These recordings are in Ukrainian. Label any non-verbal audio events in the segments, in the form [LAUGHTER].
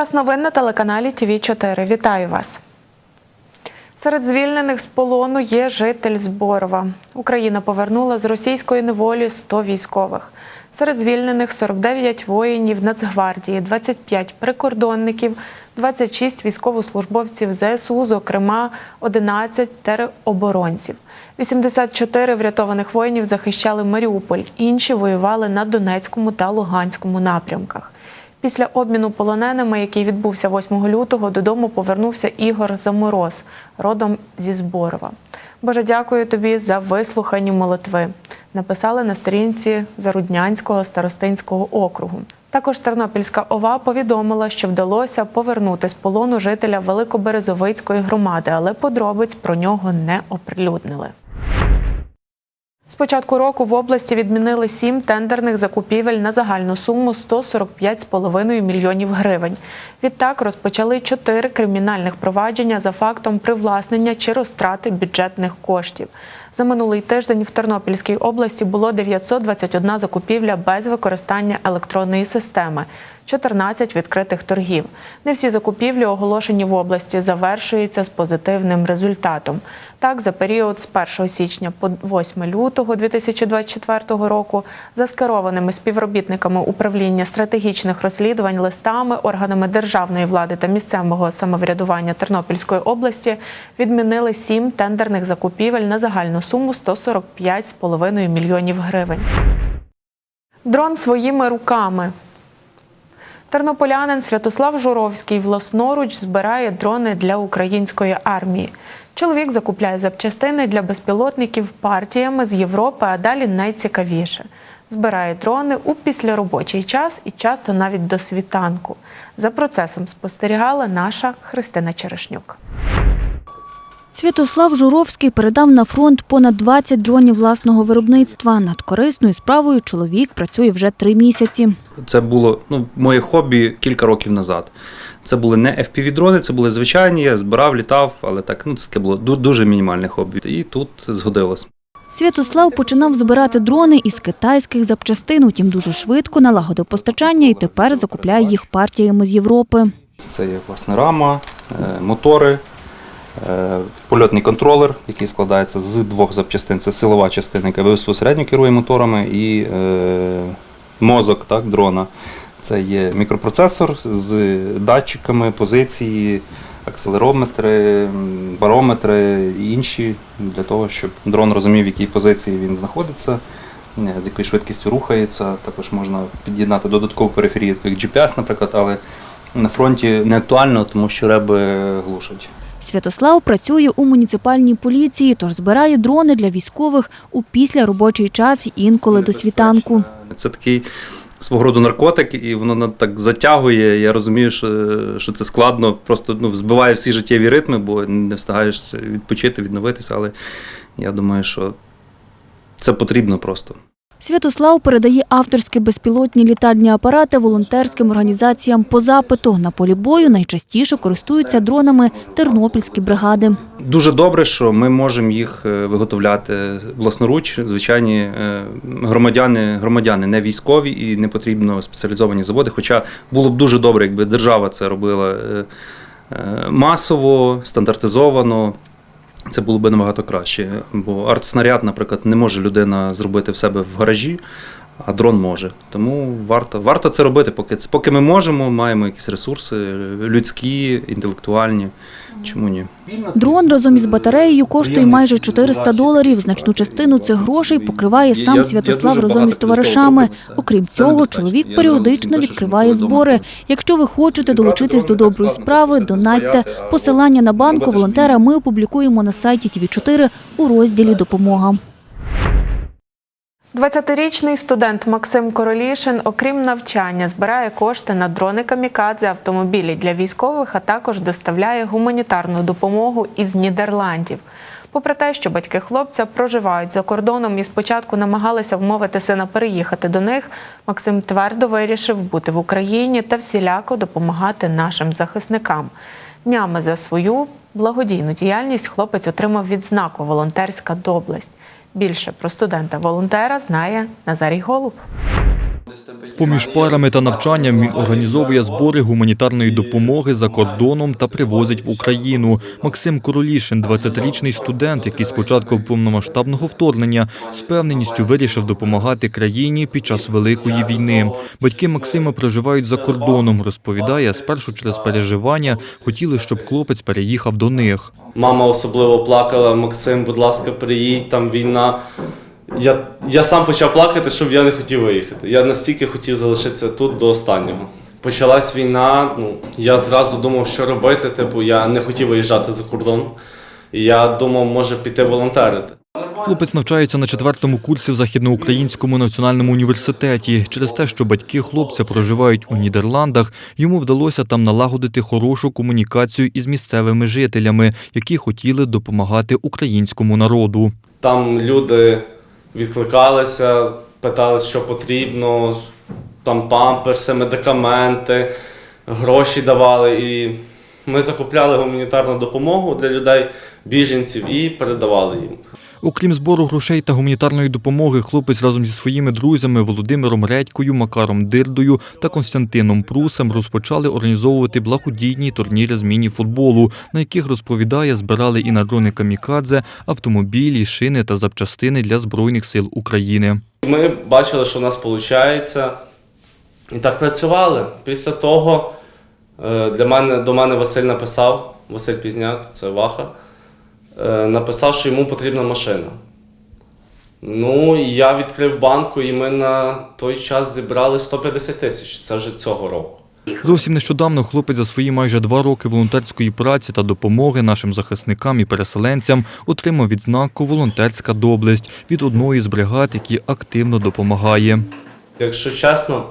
Час новин на телеканалі ТВ 4 Вітаю вас. Серед звільнених з полону є житель Зборова. Україна повернула з російської неволі 100 військових. Серед звільнених 49 воїнів Нацгвардії, 25 прикордонників, 26 військовослужбовців ЗСУ, зокрема 11 тероборонців. 84 врятованих воїнів захищали Маріуполь, інші воювали на Донецькому та Луганському напрямках. Після обміну полоненими, який відбувся 8 лютого, додому повернувся Ігор Замороз, родом зі Зборова. Боже, дякую тобі за вислухані молитви. Написали на сторінці Заруднянського старостинського округу. Також Тернопільська ОВА повідомила, що вдалося повернути з полону жителя Великоберезовицької громади, але подробиць про нього не оприлюднили. З початку року в області відмінили сім тендерних закупівель на загальну суму 145,5 мільйонів гривень. Відтак розпочали чотири кримінальних провадження за фактом привласнення чи розтрати бюджетних коштів. За минулий тиждень в Тернопільській області було 921 закупівля без використання електронної системи. 14 відкритих торгів. Не всі закупівлі, оголошені в області, завершуються з позитивним результатом. Так, за період з 1 січня по 8 лютого 2024 року за скерованими співробітниками управління стратегічних розслідувань листами органами державної влади та місцевого самоврядування Тернопільської області відмінили сім тендерних закупівель на загальну суму 145,5 мільйонів гривень. Дрон своїми руками. Тернополянин Святослав Журовський власноруч збирає дрони для української армії. Чоловік закупляє запчастини для безпілотників партіями з Європи, а далі найцікавіше. Збирає дрони у післяробочий час і часто навіть до світанку. За процесом спостерігала наша Христина Черешнюк. Святослав Журовський передав на фронт понад 20 дронів власного виробництва. Над корисною справою чоловік працює вже три місяці. Це було ну, моє хобі кілька років назад. Це були не FPV-дрони, це були звичайні, я збирав, літав, але так, ну, це таке було дуже мінімальне хобі. І тут згодилось. Святослав починав збирати дрони із китайських запчастин, утім дуже швидко налагодив постачання і тепер закупляє їх партіями з Європи. Це є власне рама, е, мотори, польотний контролер, який складається з двох запчастин. Це силова частина, яка безпосередньо керує моторами, і е, мозок так, дрона. Це є мікропроцесор з датчиками позиції, акселерометри, барометри і інші для того, щоб дрон розумів, в якій позиції він знаходиться, е, з якою швидкістю рухається. Також можна під'єднати додаткову периферію, як GPS, наприклад, але на фронті не актуально, тому що реби глушать. Святослав працює у муніципальній поліції, тож збирає дрони для військових у післяробочий час інколи до світанку. Це такий свого роду наркотик, і воно так затягує. Я розумію, що, що це складно, просто ну, збиває всі життєві ритми, бо не встигаєш відпочити, відновитися. Але я думаю, що це потрібно просто. Святослав передає авторські безпілотні літальні апарати волонтерським організаціям по запиту. На полі бою найчастіше користуються дронами тернопільські бригади. Дуже добре, що ми можемо їх е, виготовляти власноруч. Звичайні е, громадяни, громадяни не військові і не потрібно спеціалізовані заводи. Хоча було б дуже добре, якби держава це робила е, масово, стандартизовано. Це було б набагато краще. Бо артснаряд, наприклад, не може людина зробити в себе в гаражі, а дрон може. Тому варто, варто це робити, поки, поки ми можемо, маємо якісь ресурси людські, інтелектуальні. Чому ні? Дрон разом із батареєю коштує майже 400 доларів. Значну частину цих грошей покриває сам Святослав разом із товаришами. Окрім цього, чоловік періодично відкриває збори. Якщо ви хочете долучитись до доброї справи, донатьте. Посилання на банку волонтера ми опублікуємо на сайті ТВ4 у розділі Допомога. 20-річний студент Максим Королішин, окрім навчання, збирає кошти на дрони камікадзе, автомобілі для військових, а також доставляє гуманітарну допомогу із Нідерландів. Попри те, що батьки хлопця проживають за кордоном і спочатку намагалися вмовити сина переїхати до них, Максим твердо вирішив бути в Україні та всіляко допомагати нашим захисникам. Днями за свою благодійну діяльність хлопець отримав відзнаку Волонтерська доблесть. Більше про студента-волонтера знає Назарій Голуб. Поміж парами та навчанням він організовує збори гуманітарної допомоги за кордоном та привозить в Україну. Максим Королішин, 20-річний студент, який з початку повномасштабного вторгнення з певненістю вирішив допомагати країні під час великої війни. Батьки Максима проживають за кордоном. Розповідає, спершу через переживання хотіли, щоб хлопець переїхав до них. Мама особливо плакала, Максим, будь ласка, приїдь, там війна. Я, я сам почав плакати, щоб я не хотів виїхати. Я настільки хотів залишитися тут до останнього. Почалась війна, ну, я зразу думав, що робити, типу, я не хотів виїжджати за кордон. Я думав, може піти волонтерити. Хлопець навчається на четвертому курсі в Західноукраїнському національному університеті. Через те, що батьки хлопця проживають у Нідерландах, йому вдалося там налагодити хорошу комунікацію із місцевими жителями, які хотіли допомагати українському народу. Там люди відкликалися, питали, що потрібно, там памперси, медикаменти, гроші давали. І ми закупляли гуманітарну допомогу для людей, біженців і передавали їм. Окрім збору грошей та гуманітарної допомоги, хлопець разом зі своїми друзями Володимиром Редькою, Макаром Дирдою та Константином Прусем розпочали організовувати благодійні турніри з міні-футболу, на яких розповідає, збирали і на камікадзе, автомобілі, шини та запчастини для збройних сил України. Ми бачили, що в нас виходить. І так працювали. Після того е, для мене, до мене Василь написав, Василь Пізняк, це Ваха, написав, що йому потрібна машина. Ну, я відкрив банку, і ми на той час зібрали 150 тисяч. Це вже цього року. Зовсім нещодавно хлопець за свої майже два роки волонтерської праці та допомоги нашим захисникам і переселенцям отримав відзнаку Волонтерська доблесть від одної з бригад, які активно допомагає. Якщо чесно,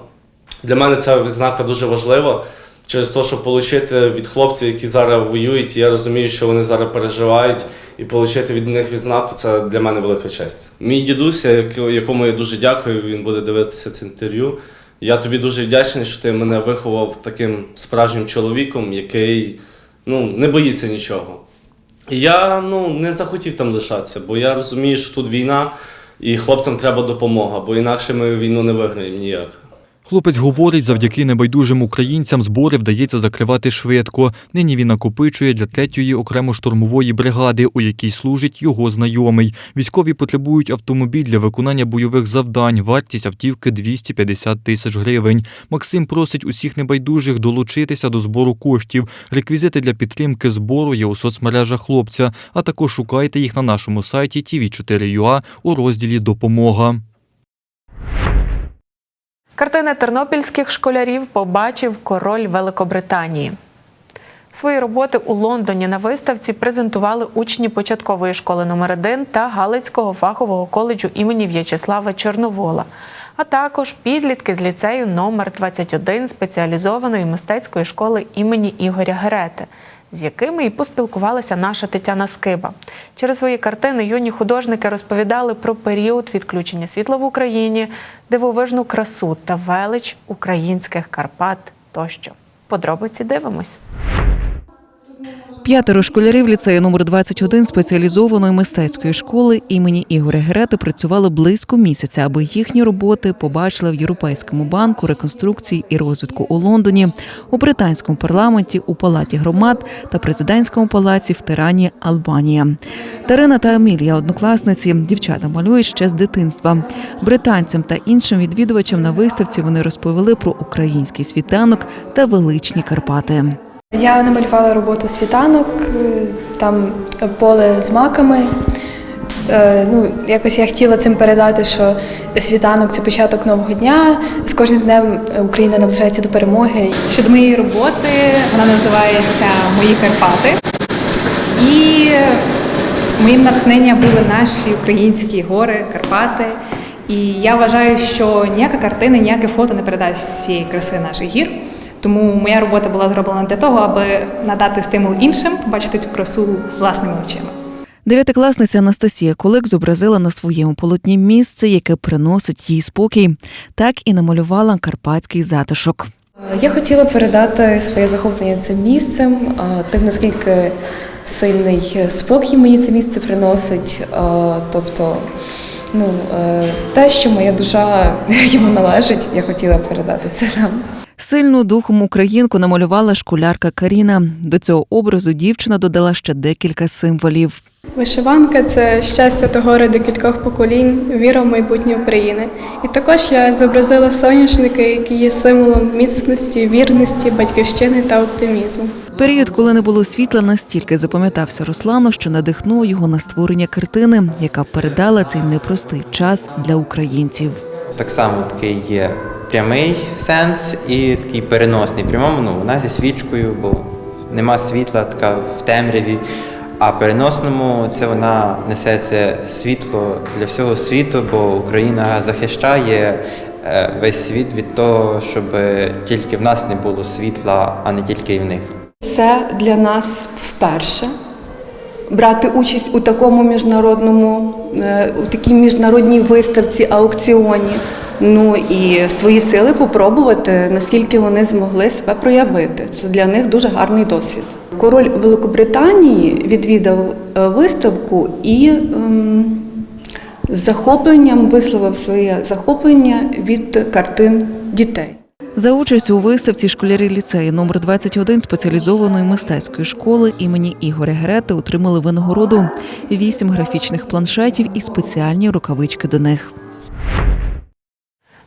для мене ця відзнака дуже важлива. Через те, щоб отримати від хлопців, які зараз воюють, я розумію, що вони зараз переживають, і отримати від них відзнаку це для мене велика честь. Мій дідусь, якому я дуже дякую, він буде дивитися це інтерв'ю. Я тобі дуже вдячний, що ти мене виховав таким справжнім чоловіком, який ну, не боїться нічого. Я ну, не захотів там лишатися, бо я розумію, що тут війна, і хлопцям треба допомога, бо інакше ми війну не виграємо ніяк. Хлопець говорить, завдяки небайдужим українцям збори вдається закривати швидко. Нині він накопичує для третьої окремо штурмової бригади, у якій служить його знайомий. Військові потребують автомобіль для виконання бойових завдань. Вартість автівки 250 тисяч гривень. Максим просить усіх небайдужих долучитися до збору коштів. Реквізити для підтримки збору є у соцмережах хлопця, а також шукайте їх на нашому сайті tv4.ua у розділі Допомога. Картини тернопільських школярів побачив король Великобританії. Свої роботи у Лондоні на виставці презентували учні початкової школи номер 1 та Галицького фахового коледжу імені В'ячеслава Чорновола, а також підлітки з ліцею номер 21 спеціалізованої мистецької школи імені Ігоря Герети, з якими і поспілкувалася наша Тетяна Скиба. Через свої картини юні художники розповідали про період відключення світла в Україні, дивовижну красу та велич українських Карпат тощо. Подробиці дивимось. П'ятеро школярів ліцею номер 21 спеціалізованої мистецької школи імені Ігоря Герети працювали близько місяця, аби їхні роботи побачили в Європейському банку реконструкції і розвитку у Лондоні, у британському парламенті, у палаті громад та президентському палаці в Тирані, Албанія. Тарина та Емілія, однокласниці, дівчата малюють ще з дитинства. Британцям та іншим відвідувачам на виставці вони розповіли про український світанок та величні Карпати. Я намалювала роботу світанок, е, там поле з маками. Е, Ну, якось я хотіла цим передати, що світанок це початок нового дня. З кожним днем Україна наближається до перемоги. Щодо моєї роботи, вона називається Мої Карпати. І моїм натхненням були наші українські гори, Карпати. І я вважаю, що ніяка картина, ніяке фото не передасть цієї краси наших гір. Тому моя робота була зроблена для того, аби надати стимул іншим, побачити цю красу власними очима. Дев'ятикласниця Анастасія Колик зобразила на своєму полотні місце, яке приносить їй спокій. Так і намалювала карпатський затишок. Я хотіла передати своє захоплення цим місцем, тим наскільки сильний спокій мені це місце приносить. Тобто Ну, е, те, що моя душа [LAUGHS] йому належить, я хотіла передати це нам. Сильну духом українку намалювала школярка Каріна. До цього образу дівчина додала ще декілька символів. Вишиванка це щастя та горе декількох поколінь, віра в майбутнє України. І також я зобразила соняшники, які є символом міцності, вірності, батьківщини та оптимізму. Період, коли не було світла, настільки запам'ятався Руслану, що надихнув його на створення картини, яка передала цей непростий час для українців. Так само такий є прямий сенс і такий переносний. Прямому ну, вона зі свічкою, бо нема світла, така в темряві. А переносному це вона несе це світло для всього світу, бо Україна захищає е, весь світ від того, щоб тільки в нас не було світла, а не тільки і в них. Це для нас вперше брати участь у такому міжнародному, е, у такій міжнародній виставці, аукціоні. Ну і свої сили попробувати, наскільки вони змогли себе проявити. Це для них дуже гарний досвід. Король Великобританії відвідав е, виставку і ем, захопленням висловив своє захоплення від картин дітей. За участь у виставці школярі ліцею номер 21 спеціалізованої мистецької школи імені Ігоря Герети отримали винагороду вісім графічних планшетів і спеціальні рукавички до них.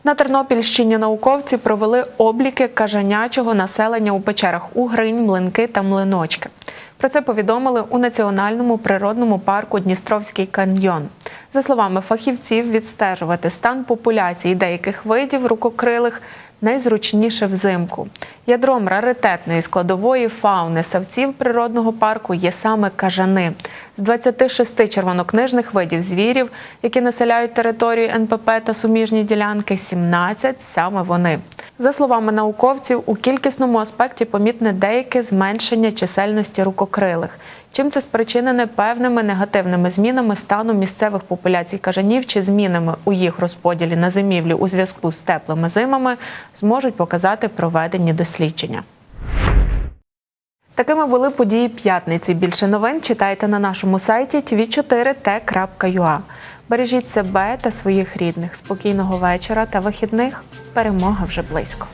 На Тернопільщині науковці провели обліки кажанячого населення у печерах Угринь, Млинки та Млиночки. Про це повідомили у Національному природному парку Дністровський каньйон. За словами фахівців, відстежувати стан популяції деяких видів рукокрилих найзручніше взимку. Ядром раритетної складової фауни савців природного парку є саме кажани. З 26 червонокнижних видів звірів, які населяють територію НПП та суміжні ділянки, 17 саме вони. За словами науковців, у кількісному аспекті помітне деяке зменшення чисельності рукокрилих. Чим це спричинене певними негативними змінами стану місцевих популяцій кажанів чи змінами у їх розподілі на зимівлю у зв'язку з теплими зимами, зможуть показати проведені дослідження. Такими були події п'ятниці. Більше новин читайте на нашому сайті tv4t.ua. Бережіть себе та своїх рідних. Спокійного вечора та вихідних. Перемога вже близько.